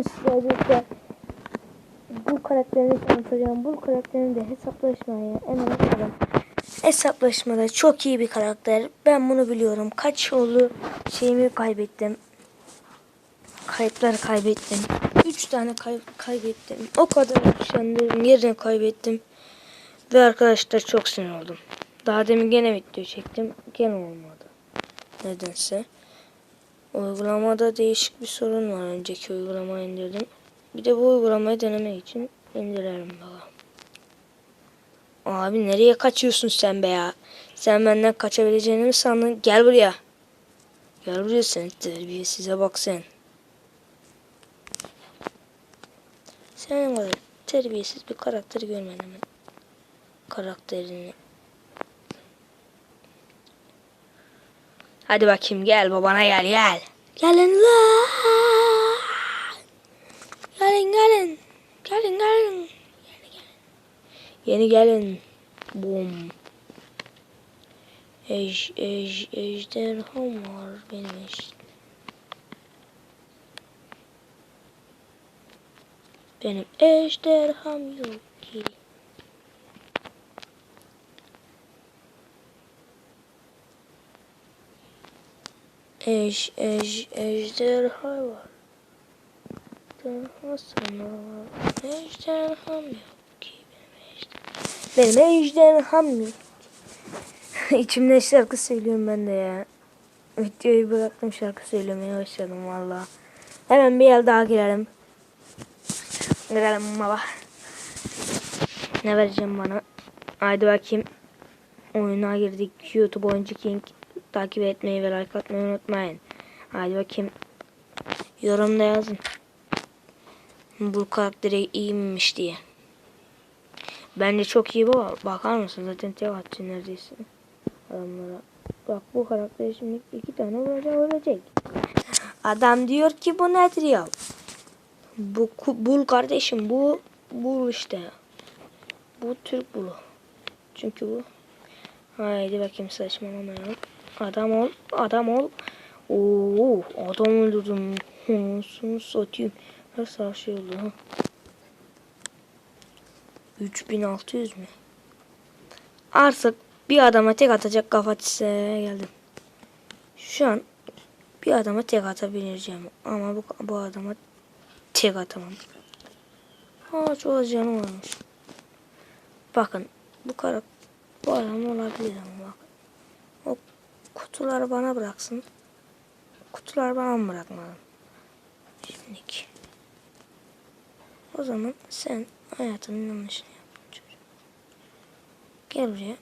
Bugün sizlerle bu karakterini tanıtacağım. Bu karakterin de hesaplaşmaya en bakalım. Hesaplaşmada çok iyi bir karakter. Ben bunu biliyorum. Kaç yolu şeyimi kaybettim. Kayıpları kaybettim. 3 tane kay kaybettim. O kadar yaşandım. Yerini kaybettim. Ve arkadaşlar çok sinir oldum. Daha demin gene video çektim. Gene olmadı. Nedense. Uygulamada değişik bir sorun var. Önceki uygulamayı indirdim. Bir de bu uygulamayı denemek için indirelim bakalım. Abi nereye kaçıyorsun sen be ya? Sen benden kaçabileceğini mi sandın? Gel buraya. Gel buraya sen terbiyesize bak sen. Senin kadar terbiyesiz bir karakter görmedim ben. Karakterini. Hadi bakayım gel babana gel gel. Gelin lan. Gelin gelin. Gelin gelin. Yeni gelin. Bum. Ej, ej, ejderham var benim ej. Benim ejderham yok ki. Ej, ej, ejderha var. Ejderha sana var. Ejderham yok ki benim ejderham. Benim ejderham yok. İçimde şarkı söylüyorum ben de ya. Videoyu bıraktım şarkı söylemeye başladım valla. Hemen bir el daha girelim. Girelim baba. Ne vereceğim bana? Haydi bakayım. Oyuna girdik. YouTube Oyuncu King. Takip etmeyi ve like atmayı unutmayın. Haydi bakayım. Yorumda yazın. Bu karakteri iyiymiş diye. Bence çok iyi bu. Bakar mısın? Zaten tek atçı neredeyse. Adamlara. Bak bu karakter şimdi iki tane vuracak ölecek. Adam diyor ki bu nedir ya? Bu bul kardeşim bu bul işte. Bu Türk bulu. Çünkü bu. Haydi bakayım saçmalamayalım. Adam ol, adam ol. Oo, adam öldürdüm. Hırsını satayım. Nasıl şey oldu ha? 3600 mü? Artık bir adama tek atacak kafa geldim. Şu an bir adama tek atabileceğim. Ama bu, bu adama tek atamam. Aa çok az canım varmış. Bakın bu kara bu adam olabilir ama bak. O kutuları bana bıraksın. Kutular bana mı bırakmadım? Şimdiki. O zaman sen hayatının yanlışını yaptın çocuğum. Gel buraya.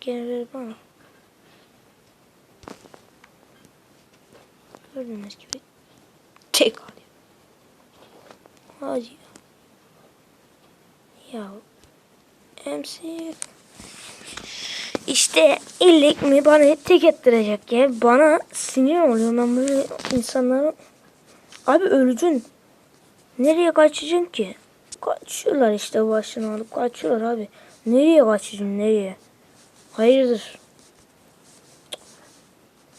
Gel ver bana. Gördüğünüz gibi tek alıyor. Hadi ya. Ya MC işte illik mi bana tek ettirecek ya. Bana sinir oluyor ben böyle insanların. Abi öleceksin. Nereye kaçacaksın ki? Kaçıyorlar işte başını alıp kaçıyorlar abi. Nereye kaçacaksın nereye? Hayırdır?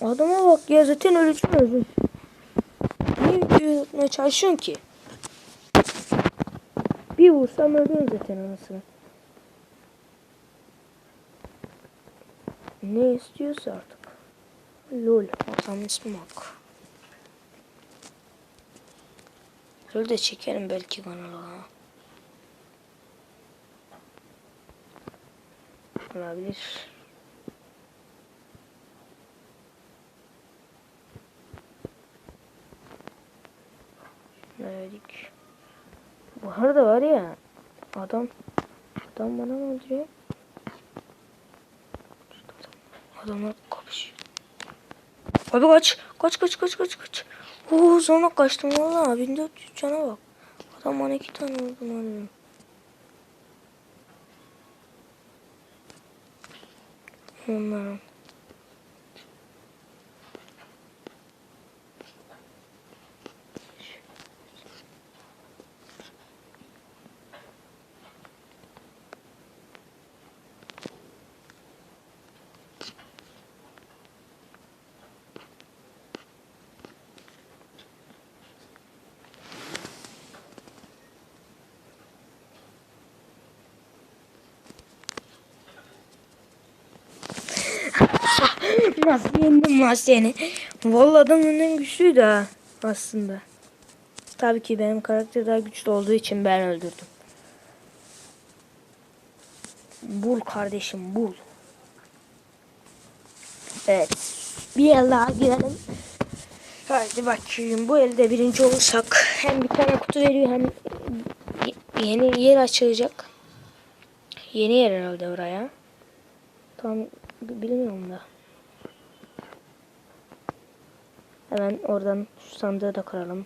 Adama bak ya zaten öleceksin öleceksin. Niye ki? Bir vursam ölüyorum zaten anasını. Ne istiyorsa artık. Lol. Adamın ismi bak. Lol de çekerim belki kanala. Olabilir. Verdik. Bu arada var ya adam adam bana ne öldürüyor? Adamlar kapışıyor. Abi kaç. Kaç kaç kaç kaç kaç. Oo sonra kaçtım valla. 1400 cana bak. Adam bana iki tane vurdu lan. Onların. Nasıl yendim lan seni? Vallahi adam önden güçlüydü ha aslında. Tabii ki benim karakter daha güçlü olduğu için ben öldürdüm. Bul kardeşim bul. Evet. Bir el daha girelim. Hadi bakayım bu elde birinci olursak hem bir tane kutu veriyor hem yeni yer açılacak. Yeni yer herhalde oraya. Tam bilmiyorum da. Hemen oradan şu sandığı da kıralım.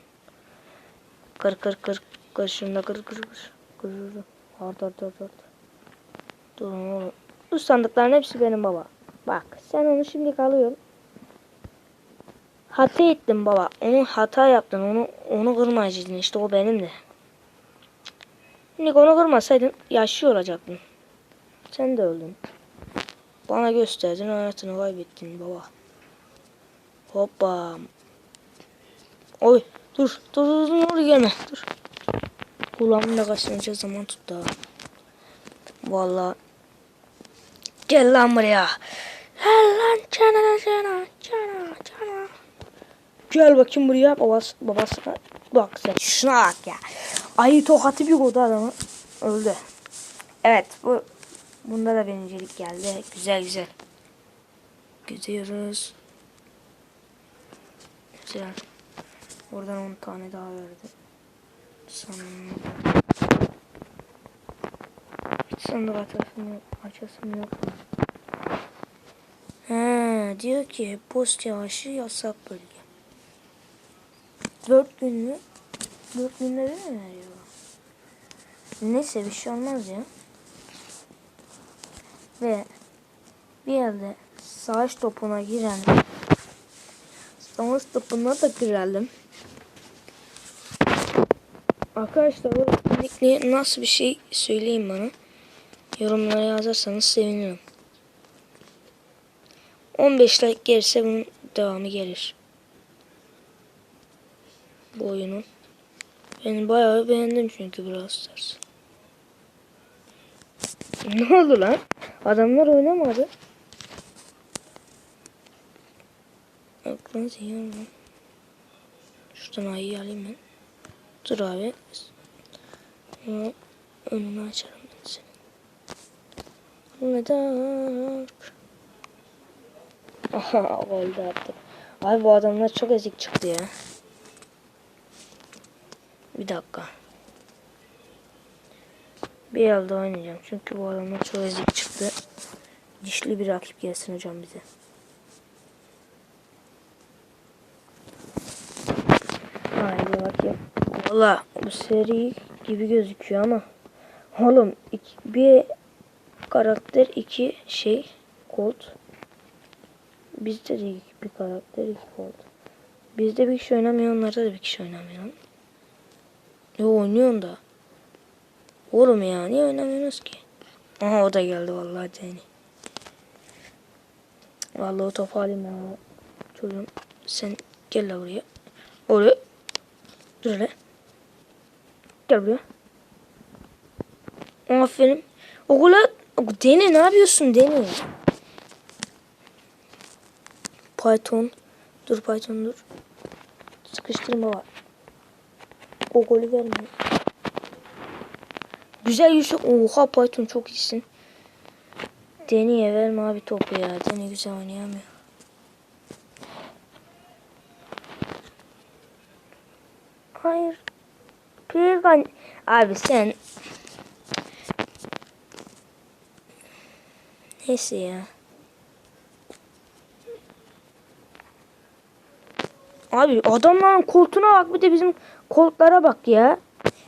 Kır kır kır kır şunu kır kır kır. Kır kır. Art art art. Durun oğlum. Bu sandıkların hepsi benim baba. Bak sen onu şimdi alıyorsun. Hata ettin baba. Onu hata yaptın. Onu onu kırmayacaktın. İşte o benim de. Şimdi onu kırmasaydın yaşlı olacaktın. Sen de öldün. Bana gösterdin hayatını kaybettin baba. Hoppa. Oy dur dur dur dur, dur gelme dur. Kulağımın da kaşınınca zaman tuttu ha. Vallahi. Gel lan buraya. Gel lan cana cana cana cana. Gel bakayım buraya babası babasına. Bak sen şuna bak ya. Ayı tokatı bir kodu adamı. Öldü. Evet bu bunda da birincilik geldi. Güzel güzel. Gidiyoruz. Güzel. Oradan 10 tane daha verdi. Sanırım. Hiç sandık açasım yok. Açasım yok. He, diyor ki post yağışı yasak bölge. 4 gün mü? 4 günde mi veriyor? Neyse bir şey olmaz ya. Ve bir yerde savaş topuna giren savaş topuna da girelim. Arkadaşlar bu etkinlikle nasıl bir şey söyleyin bana. Yorumlara yazarsanız sevinirim. 15 like gelirse bunun devamı gelir. Bu oyunu. Ben bayağı beğendim çünkü Brawl Stars. Ne oldu lan? Adamlar oynamadı. Aklını ziyan lan. Şuradan ayıyı alayım ben. Dur abi. Ama önünü açarım ben senin. Neden? Aha oldu artık. Abi bu adamlar çok ezik çıktı ya. Bir dakika. Bir elde oynayacağım. Çünkü bu adamlar çok ezik çıktı. Dişli bir rakip gelsin hocam bize. Haydi bakayım. Valla bu seri gibi gözüküyor ama. Oğlum iki, bir karakter iki şey Colt. Bizde de iki- bir karakter iki Colt. Bizde bir kişi oynamıyor onlarda da bir kişi oynamıyor. Yo oynuyorsun da. Oğlum ya niye oynamıyorsunuz ki? Aha o da geldi vallahi Deni. Vallahi o topu alayım ben çocuğum. Sen gel la buraya. Oraya. Dur hele. Gel buraya. Aferin. Okula Deni ne yapıyorsun Deni? Python. Dur Python dur. Sıkıştırma var. O golü verme. Güzel Yusuf. Oha Python çok iyisin. Deni'ye verme abi topu ya. Deni güzel oynayamıyor. Hayır. Pirgan. Abi sen. Neyse ya. Abi adamların koltuğuna bak bir de bizim koltuklara bak ya.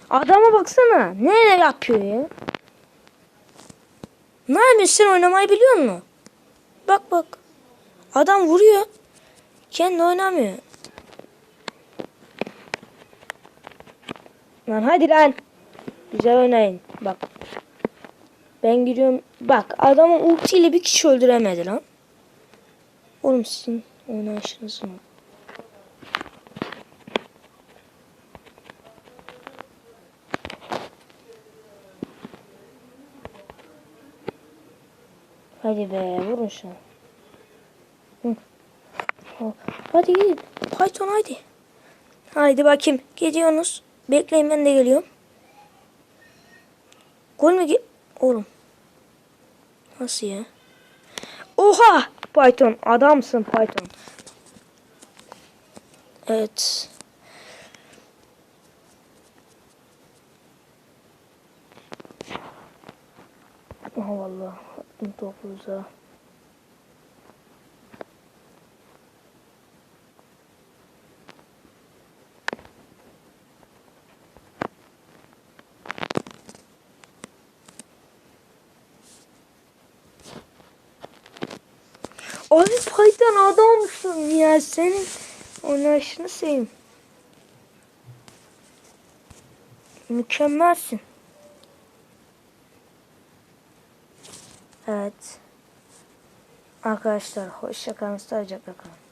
Adama baksana. Ne yapıyor ya? Ne yapıyorsun sen oynamayı biliyor musun? Bak bak. Adam vuruyor. Kendi oynamıyor. Lan hadi lan. Güzel oynayın. Bak. Ben giriyorum. Bak adamın ultiyle bir kişi öldüremedi lan. Oğlum sizin oynayışınız mı? Hadi be vurun şunu. Hadi gidin. Python haydi. Haydi bakayım. Gidiyorsunuz. Bekleyin ben de geliyorum. Gol mü Oğlum. Nasıl ya? Oha! Python. Adamsın Python. Evet. Aha vallahi. Attım topu Abi Python adamsın ya senin oynayışını seveyim. Mükemmelsin. Evet. Arkadaşlar hoşça kalın, sağlıcakla kalın.